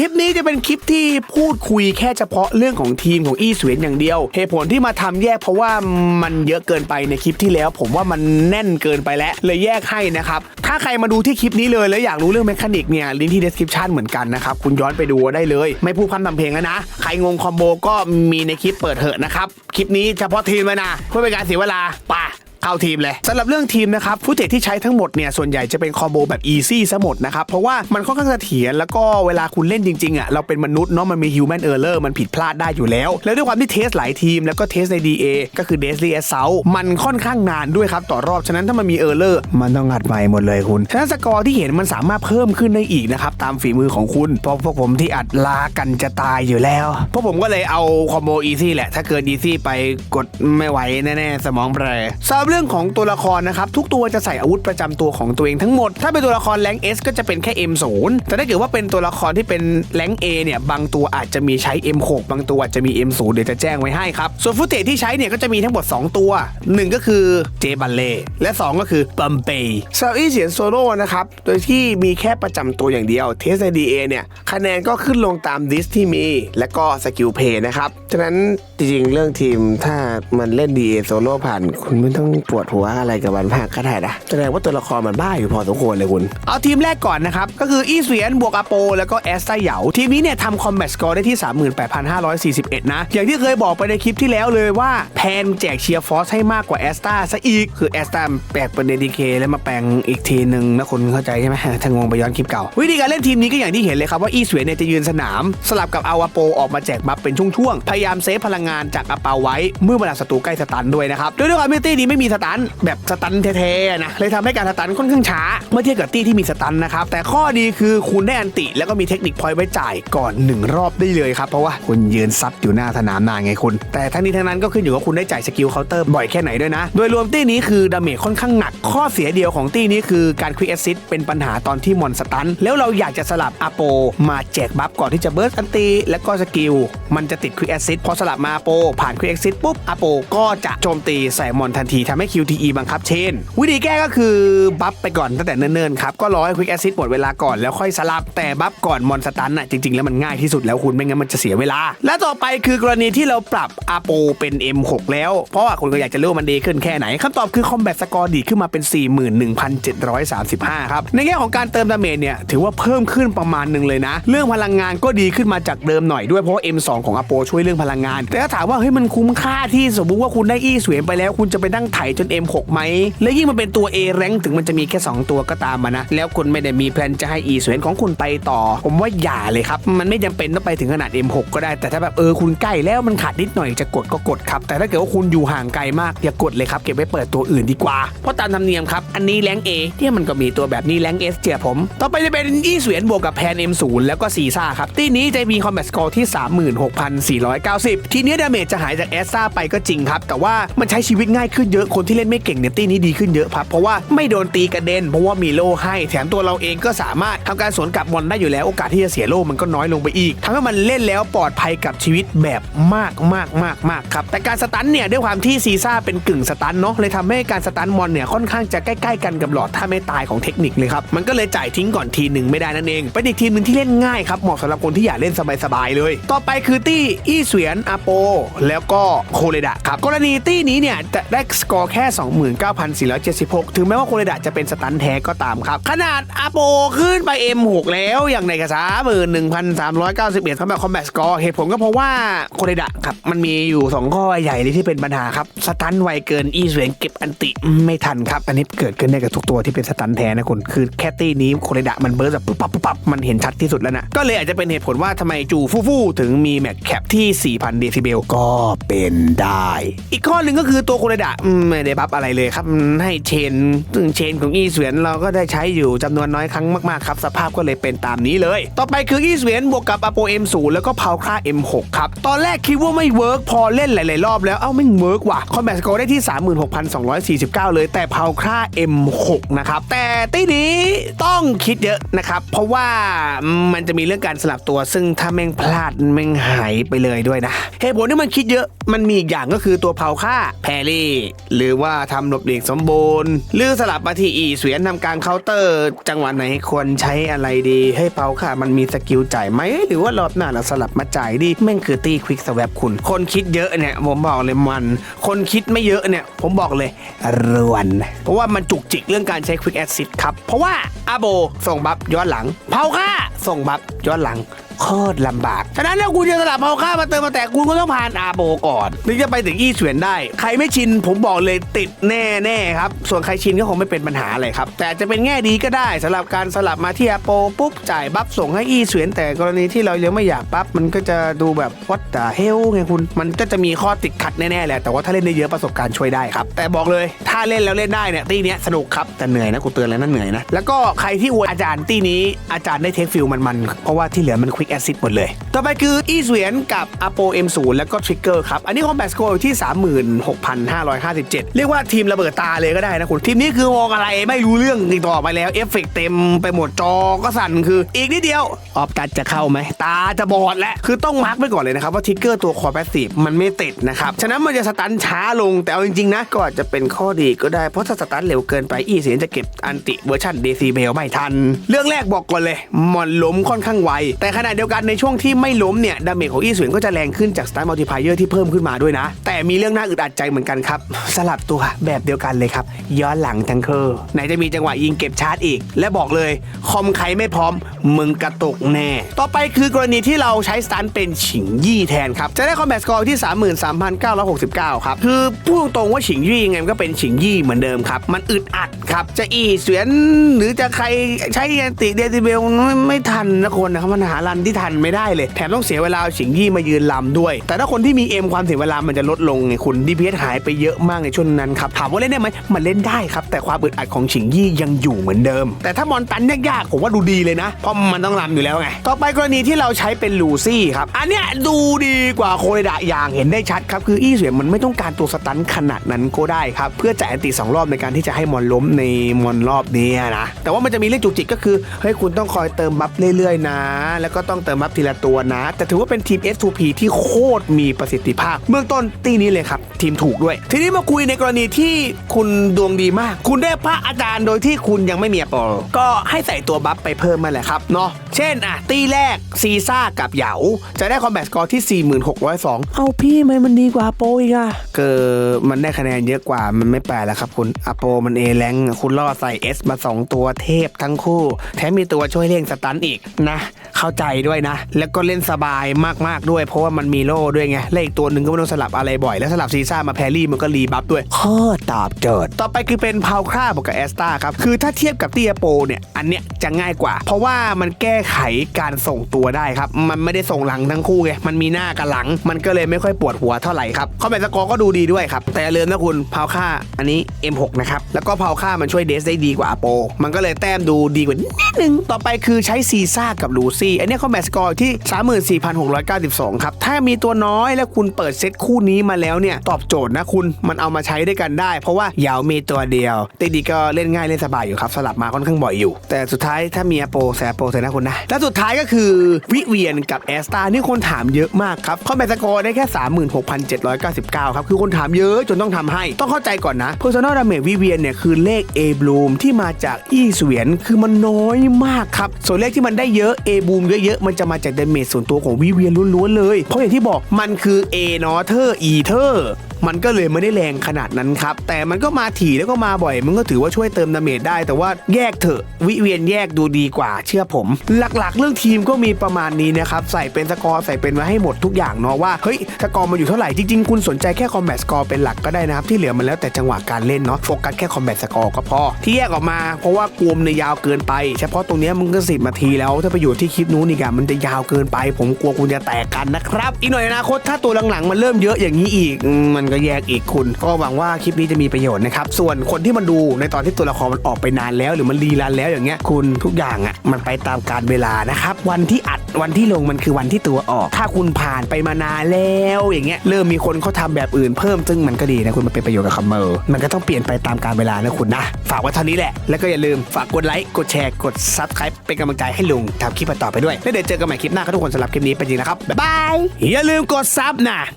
คลิปนี้จะเป็นคลิปที่พูดคุยแค่เฉพาะเรื่องของทีมของอีสเวนอย่างเดียว เหตุผลที่มาทำแยกเพราะว่ามันเยอะเกินไปในคลิปที่แล้ว ผมว่ามันแน่นเกินไปแล้วเลยแยกให้นะครับ ถ้าใครมาดูที่คลิปนี้เลยแล้วอยากรู้เรื่องแมคานิกเนี่ยลิงก์ที่ description เหมือนกันนะครับ คุณย้อนไปดูได้เลย ไม่พูดคำทำเพลงแล้วนะ ใครงงคอมโบก็มีในคลิปเปิดเหอะนะครับ คลิปนี้เฉพาะทีมเลยนะเพื่อเป็นการเสียเวลาป่ะ เข้าทีมเลยสำหรับเรื่องทีมนะครับฟุตเทจที่ใช้ทั้งหมดเนี่ยส่วนใหญ่จะเป็นคอมโบแบบอีซี่ซะหมดนะครับเพราะว่ามันค่อนข้างเสถียรแล้วก็เวลาคุณเล่นจริงๆอะเราเป็นมนุษย์เนาะมันมี human error มันผิดพลาดได้อยู่แล้ว แล้วด้วยความที่เทสหลายทีมแล้วก็เทสใน DA ก็คือ Daily Assault มันค่อนข้างนานด้วยครับต่อรอบฉะนั้นถ้ามันมี error มันต้องอัดใหม่หมดเลยคุณฉะนั้นสกอร์ที่เห็นมันสามารถเพิ่มขึ้นได้อีกนะครับตามฝีมือของคุณเพราะพวกผมที่อัดลากันจะตายอยู่แล้วพวกผมก็เลยเอาคอมโบอีซี่แหละถ้าเกินอีซี่ไปกดไม่ไหวแน่ๆสมองแปรสำหรับรื่องของตัวละครนะครับทุกตัวจะใส่อาวุธประจำตัวของตัวเองทั้งหมด ถ้าเป็นตัวละครแรง S ก็จะเป็นแค่ M0 แต่ถ้าเกิดว่าเป็นตัวละครที่เป็นแรง A เนี่ยบางตัวอาจจะมีใช้ M6 บางตัวอาจจะมี M0 เดี๋ยวจะแจ้งไว้ให้ครับ ส่วนฟุตเตจที่ใช้เนี่ยก็จะมีทั้งหมด 2 ตัว 1 ก็คือเจบัลเล่และ 2 ก็คือบัมเปย์ซาอีเสียนโซโล่นะครับ โดยที่มีแค่ประจำตัวอย่างเดียวเทสใน DA เนี่ยคะแนนก็ขึ้นลงตามดิสที่มี และก็สกิลเพย์นะครับฉะนั้น จริงๆเรื่องทีมถ้ามันเล่น DA โซโล่ผ่าน คุณไม่ต้องปวดหัวอะไรกับมันมากก็ได้นะแสดงว่าตัวละครมันบ้าอยู่พอสมควรเลยคุณ เอาทีมแรกก่อนนะครับ ก็คืออีเวียนบวกอาโป แล้วก็แอสไตเหยาทีมนี้เนี่ยทำคอมแบทสกอร์ได้ที่ 38,541 นะ อย่างที่เคยบอกไปในคลิปที่แล้วเลยว่าแพนแจกเชียร์ฟอสให้มากกว่าแอสตาซะอีกคือแอสตาแปลกเป็นเดดีเคแล้วมาแปลงอีกทีหนึ่งนะคุณเข้าใจใช่ไหมถ้างงไปย้อนคลิปเก่า วิธีการเล่นทีมนี้ก็อย่างที่เห็นเลยครับว่าอีเวียนเนี่ยจะยืนสนาม สลับกับอาอาโปออกมาแจกบัฟเป็นช่วงๆพยายามเซฟพลังงานจากอาเปาไว้เมื่อเวลาศัตรูใกล้สตันด้วยนะครับด้วยด้วยความที่ตี้นี้ไม่มีสตันแบบสตันแท้ๆนะเลยทำให้การสตันค่อนข้างช้า เมื่อเทียบกับตี้ที่มีสตันนะครับแต่ข้อดีคือคุณได้อันติ แล้วก็มีเทคนิคพอยต์ไว้จ่ายก่อน 1 รอบได้เลยครับเพราะว่าคุณยืนซัดอยู่หน้าสนามนานไงคุณ แต่ทั้งนี้ทั้งนั้นก็ขึ้นอยู่กับคุณได้จ่ายสกิลเคาน์เตอร์บ่อยแค่ไหนด้วยนะ โดยรวมตี้นี้คือดาเมจค่อนข้างหนัก ข้อเสียเดียวของตี้นี้คือการควิกแอซิดเป็นปัญหาตอนที่มอนสตันแล้วเราอยากจะสลับอาโปมาแจกบัฟก่อนที่จะเบิร์สอันตีและก็สกิลมันจะติดควิกแอซิดพอสลับมาอาโปผ่านควิกแอซิดปุ๊บอาโปก็จะโจมตีใส่มอนทันทีทำให้ QTE บังคับเชนวิธีแก้ก็คือบัฟไปก่อนตั้งแต่เนิ่นๆครับ ก็รอให้ควิกแอซิดหมดเวลาก่อนแล้วค่อยสลับ แต่บัฟก่อนมอนสตันน่ะจริง ๆ แล้วมันง่ายที่สุดแล้วคุณไม่งั้นมันจะเสียเวลา และต่อไปคือกรณีที่เราปรับอาโปเป็น M6 แล้ว เพราะว่าคุณก็อยากจะรู้ว่ามันดีขึ้นแค่ไหนคำตอบคือคอมแบทสกอร์ดีขึ้นมาเป็น 41,735 ครับ ในแง่ของการเติมดาเมจเนี่ยถือว่าเพิ่มขึ้นประมาณหนึ่งเลยนะ เรื่องพลังงานก็ดีขึ้นมาจากเดิมหน่อยด้วยเพราะว่า M2 ของอาโปช่วยเรื่องพลังงานแต่ถาถามว่าเฮ้ยมันคุ้มค่าที่สมมุติว่าคุณได้อี้เสวียนไปแล้ว คุณจะไปนั่งไถจน M6 ไหม และยิ่งมันเป็นตัว A แรงถึงมันจะมีแค่ 2 ตัวก็ตามมานะ แล้วคุณไม่ได้มีแพลนจะให้อีเสวียนของคุณไปต่อ ผมว่าอย่าเลยครับ มันไม่จำเป็นต้องไปถึงขนาด M6 ก็ได้ แต่ถ้าแบบเออคุณใกล้แล้วมันขาดนิดหน่อยจะกดก็กดครับ แต่ถ้าเกิดว่าคุณอยู่ห่างไกลมากอย่ากดเลยครับ เก็บไว้เปิดตัวอื่นดีกว่า เพราะตามธรรมเนียมครับ อันนี้แรง A ที่มันก็มีตัวแบบนี้แรง S เจียผม ต่อไปจะเป็นอีเสวียนบวกกับแพน M0 แล้วก็ซีซ่าครับที่นี้จะมีคอมแบทสกอร์ที่ 36,490 ทีนี้ดาเมจจะหายจากแอสซ่าไปก็จริงครับ แต่ว่ามันใช้ชีวิตง่ายขึ้นเยอะคนที่เล่นไม่เก่งเนี่ยตีนี้ดีขึ้นเยอะครับเพราะว่าไม่โดนตีกระเด็นเพราะว่ามีโล่ให้ แถมตัวเราเองก็สามารถทำการสวนกลับมอนได้อยู่แล้วโอกาสที่จะเสียโล่มันก็น้อยลงไปอีกทำให้มันเล่นแล้วปลอดภัยกับชีวิตแบบมากมากมากมากครับแต่การสตันเนี่ยด้วยความที่ซีซ่าเป็นกึ่งสตันเนาะเลยทำให้การสตันมอนเนี่ยค่อนข้างจะใกล้ๆกันกับหลอดถ้าไม่ตายของเทคนิคเลยครับมันก็เลยจ่ายทิ้งก่อนทีหนึ่งไม่ได้นั่นเองเป็นอีกทีมหนึ่งที่เล่นง่ายครับเหมาะสำหรับคนที่อยากเล่นสบายๆเลย ต่อไปคือตี้อี้เสวียนอาโปแล้วก็โคเรดะครับ กรณีตี้นี้เนี่ยจะได้สกอร์แค่ 29,476 ถึงแม้ว่าโคเรดะจะเป็นสตันแท้ก็ตามครับ ขนาดอาโปขึ้นไป M6 แล้วอย่างในกระสา11,391สำหรับคอมแบทสกอร์เหตุผลก็เพราะว่าโคเรดะครับ มันมีอยู่ 2 ข้อใหญ่เลยที่เป็นปัญหาครับ สตันไวเกินอีเวนเก็บอันติไม่ทันครับ อันนี้เกิดขึ้นได้กับทุกตัวที่เป็นสตันแท้นะคุณคือแค่ตี้นี้โคเรดะมันเบิร์สแบบปุ๊บปั๊บปุ๊บปั๊บมันเห็นชัดที่สุดแล้วนะก็เลยอาจจะเป็นเหตุผลว่าทำไมจูฟู่ฟู่ถึงมีแม็กแคปที่4,000เดซิเบลก็เป็นได้ อีกข้อหนึ่งก็คือตัวโคเรดะไม่ได้บัฟอะไรเลยครับให้เชนซึ่งเชนของอีเสวียนเราก็ได้ใช้อยู่จำนวนน้อยครั้งมากๆครับ สภาพก็เลยเป็นตามนี้เลย ต่อไปคืออีเสวียนบวกกับอโป M0 แล้วก็พาวครา M6 ครับ ตอนแรกคิดว่าไม่เวิร์กพอเล่นหลาย ๆ รอบแล้วเอ้าไม่เวิร์กว่ะคอมแบทสกอร์ได้ที่ 36,249 เลย แต่พาวครา M6 นะครับแต่ตีนี้ต้องคิดเยอะนะครับ เพราะว่ามันจะมีเรื่องการสลับตัวซึ่งถ้าแม่งพลาดแม่งหายไปเลยด้วยนะเหตุผลที่มันคิดเยอะ มันมีอีกอย่างก็คือตัวเผาค่าแพรี่ หรือว่าทำหลบหลีกสมบูรณ์ หรือสลับมาที่อีเสวียนทำการเคาน์เตอร์ จังหวะไหนควรใช้อะไรดีให้เปาค่ะมันมีสกิลจ่ายไหมหรือว่ารอบหน้าเราสลับมาจ่ายดีแม่งคือตีควิกสวบคุณ คนคิดเยอะเนี่ยผมบอกเลยมัน คนคิดไม่เยอะเนี่ยผมบอกเลยรวน เพราะว่ามันจุกจิกเรื่องการใช้ควิกแอซิดครับเพราะว่าอาโบส่งบัฟย้อนหลังเผาค่าส่งบัฟย้อนหลัง โคตรลำบาก ฉะนั้นถ้าคุณจะสลับเผาค่ามาเติมมาแต่คุณก็ต้องผ่านอาโบก่อนถึงจะไปถึงอี้เฉวียนได้ ใครไม่ชินผมบอกเลยติดแน่ๆครับ ส่วนใครชินก็คงไม่เป็นปัญหาอะไรครับ แต่จะเป็นแง่ดีก็ได้สำหรับการสลับมาที่อาโปปุ๊บจ่ายบัฟส่งให้อี้เฉวียนแต่กรณีที่เรายังไม่อยากบัฟมันก็จะดูแบบวัดแต่เฮลไงคุณมันก็จะมีข้อติดขัดแน่ๆแหละแต่ว่าถ้าเล่นได้เยอะประสบการณ์ช่วยได้ครับ แต่บอกเลยถ้าเล่นแล้วเล่นได้เนี่ยตีเนี้ยสนุกครับแต่เหนื่อยนะกูเตือนแล้วนั่นเหนื่อยนะแล้วก็ใครที่อวยอาจารย์ตีนี้อาจารย์ได้เทคฟิลมันๆเพราะว่าที่เหลือมันควิกแอซิดหมดเลย ต่อไปคืออีเสวียนกับอโป M0 แล้วก็ทริกเกอร์ครับ อันนี้คอมแบทสโกร์อยู่ที่ 36,557 เรียกว่าทีมระเบิดตาเลยก็ได้นะคุณ ทีมนี้คือมองอะไรไม่รู้เรื่องอีกต่อไปแล้วเอฟเฟกต์เต็มไปหมดจอก็สั่นคืออีกนิดเดียว ออฟตัดจะเข้าไหม ตาจะบอดแล้ว คือต้องมาร์กไปก่อนเลยนะครับ ว่าทริกเกอร์ตัวคอแพสซีฟมันไม่ติดนะครับ ฉะนั้นมันจะสตันช้าลงแต่เอาจริงๆนะ ก็อาจจะเป็นข้อดีก็ได้เพราะถ้าสตันเร็วเกินไปอีเสียนจะเก็บอันติเวอร์ชันเดซิเบลไม่ทัน เรื่องแรกบอกก่อนเลยมอนล้มค่อนข้างไวแต่ขณะเดียวกันในช่วงที่ไม่ล้มเนี่ยดาเมจของอีเสียนก็จะแรงขึ้นจากสตาร์มัลติพายเออร์ที่เพิ่มขึ้นมาด้วยนะ แต่มีเรื่องน่าอึดอัดใจเหมือนกันครับสลับตัวแบบเดียวกันเลยครับย้อนหลังทั้งคือไหนจะมีจังหวะยิงเก็บชาร์จอีก และบอกเลยคอมใครไม่พร้อมมึงกระตุกแน่ ต่อไปคือกรณีที่เราใช้สตันเป็นฉิงยี่แทนครับจะได้คอมแบทสกอร์ที่ 33,969 ครับ คือพูดตรงๆว่าฉิงยี่ยังไงมันก็เป็นฉิงยี่เหมือนเดิมครับ มันอึดอัดครับ จะอีเสวียนหรือจะใครใช้แอนติเดซิเบลไม่ไม่ทันนะคนนะครับมันหารันที่ทันไม่ได้เลย แถมต้องเสียเวลาฉิงยี่มายืนลำด้วย แต่ถ้าคนที่มีเอ็มความเสียเวลามันจะลดลงไงคุณดีพีหายไปเยอะมากในช่วงนั้นครับถามว่าเล่นได้ไหมมันเล่นได้ครับ แต่ความอึดอัดของฉิงยี่ยังอยู่เหมือนเดิม แต่ถ้ามอนตันยากๆผมว่าดูดีเลยนะ เพราะมันต้องลำอยู่แล้วไงต่อไปกรณีที่เราใช้เป็นลูซี่ครับอันเนี้ยดูดีกว่าโคเรดะอย่างเห็นได้ชัดครับคืออี้เสียมันไม่ต้องการตัวสตันขนาดนั้นก็ได้ครับเพื่อจ่ายอันติสองรอบในการที่จะให้มอนล้มในมอนรอบนี้นะแต่ว่ามันจะมีเรื่องจุกจิกก็คือเฮ้ยคุณต้องคอยเติมบัฟเรื่อยๆนะ แล้วก็ต้องเติมบัฟทีละตัวนะ แต่ถือว่าเป็นทีม S2P ที่โคตรมีประสิทธิภาพ เบื้องต้นตีนี้เลยครับ ทีมถูกด้วย ทีนี้มาคุยในกรณีที่คุณดวงดีมาก คุณได้พระอาจารย์โดยที่คุณยังไม่มีอปอลก็ให้ใส่ตัวบัฟไปเพิ่มมาแหละครับเนาะเช่นอะตีแรกซีซ่ากับเหยาจะได้คอมแบทสกอร์ที่ 4602 เอาพี่ทำไมมันดีกว่าโปอีกอะเกิมันได้คะแนนเยอะกว่ามันไม่แปลแล้วครับคุณอโปมันเอแรงคุณล่อใส่ S มา 2 ตัวเทพทั้งคู่ แถมมีตัวช่วยเร่งสตันอีกนะ เข้าใจด้วยนะ แล้วก็เล่นสบายมากๆด้วย เพราะว่ามันมีโล่ด้วยไงเลขตัวหนึ่งก็ไม่ต้องสลับอะไรบ่อย แล้วสลับซีซ่ามาแพรรี่มันก็รีบัฟด้วยข้อตอบโจทย์ต่อไปคือเป็นพาวคราบวกกับแอสตาครับคือถ้าเทียบกับตีอโปเนี่ยอันเนี้ยจะง่ายกว่า เพราะว่ามันแก้ไขการส่งตัวได้ครับมันไม่ได้ส่งหลังทั้งคู่ไงมันมีหน้ากับหลัง มันก็เลยไม่ค่อยปวดหัวเท่าไหร่ครับคอมแบทสกอร์ก็ดูดีด้วยครับแต่อย่าลืมนะคุณพาวค่าอันนี้ M6 นะครับแล้วก็พาวค่ามันช่วยเดสได้ดีกว่าอโป มันก็เลยแต้มดูดีกว่านิดนึงต่อไปคือใช้ซีซ่ากับลูซี่อันเนี้คอมแบทสกอร์ที่ 34,692 ครับ ถ้ามีตัวน้อยแล้วคุณเปิดเซตคู่นี้มาแล้วเนี่ย ตอบโจทย์นะคุณมันเอามาใช้ด้วยกันได้ เพราะว่าเยาวมีตัวเดียวตีดีก็เล่นง่ายเล่นสบายอยู่ครับ สลับมาค่อนข้างบ่อยอยู่ แต่สุดท้ายถ้ามีอโปแซโปเซนะคุณนะ และสุดท้ายก็คือวิเวียนกับแอสตานี่คนถามเยอะมากครับคอมแบทสกอร์ได้แค่ 36,799 ครับ คือคนถามเยอะจนต้องทำให้ ต้องเข้าใจก่อนนะ Personal Damage วิเวียนเนี่ยคือเลข A Bloom ที่มาจากอีเสวียนคือมันน้อยมากครับส่วนเลขที่มันได้เยอะ A Bloom เยอะๆมันจะมาจากเดเมจส่วนตัวของวิเวียนล้วนๆเลย เพราะอย่างที่บอกมันคือ A n o t h e r Ether มันก็เลยไม่ได้แรงขนาดนั้นครับ แต่มันก็มาถี่แล้วก็มาบ่อย มันก็ถือว่าช่วยเติมดาเมจได้ แต่ว่าแยกเถอะวิเวียนแยกดูดีกว่าเชื่อผม หลักๆ เรื่องทีมก็มีประมาณนี้นะครับใส่เป็นสกอร์ใส่เป็นไว้ให้หมดทุกอย่างเนาะว่าเฮ้ยสกอร์มันอยู่เท่าไหร่จริงๆคุณสนใจแค่คอมแบทสกอร์เป็นหลักก็ได้นะครับที่เหลือมันแล้วแต่จังหวะการเล่นเนาะโฟกัสแค่คอมแบทสกอร์ก็พอ ที่แยกออกมาเพราะว่ากลมในยาวเกินไป เฉพาะตรงนี้มึงก็สิบนาทีแล้วถ้าไปอยู่ที่คลิปนู้นอีกอะมันจะยาวเกินไป ผมกลัวคุณจะแตกกันนะครับอีกหน่อยอนาคตถ้าตัวหลังๆมันเริ่มเยอะอย่างนี้อีกมันก็แยกอีกคุณ ก็หวังว่าคลิปนี้จะมีประโยชน์นะครับ ส่วนคนที่มันดูในตอนที่ตัวละครมันออกไปนานแล้ว หรือมันรีรันแล้วอย่างเงี้ยคุณทุกอย่างอะมันไปตามการเวลานะครับ วันที่อัดวันที่ลงมันคือวันที่ตัวออก ถ้าคุณผ่านไปมานานแล้วอย่างเงี้ยเริ่มมีคนเขาทำแบบอื่นเพิ่มซึ่งมันก็ดีนะคุณมันเป็นประโยชน์กับคอมเมอร์มันก็ต้องเปลี่ยนไปตามการเวลานะคุณนะ ฝากไว้เท่านี้แหละ แล้วก็อย่าลืมฝากกดไลค์กดแชร์กด subscribe เป็นกำลังใจให้ลุงทำคลิปต่อไปด้วยแล้วเดี๋ยวเจอกันใหม่คลิปหน้าครับทุกคนสำหรับคลิปนี้เป็นจริงนะครับบ๊ายบายอย่าลืมกดซับนะ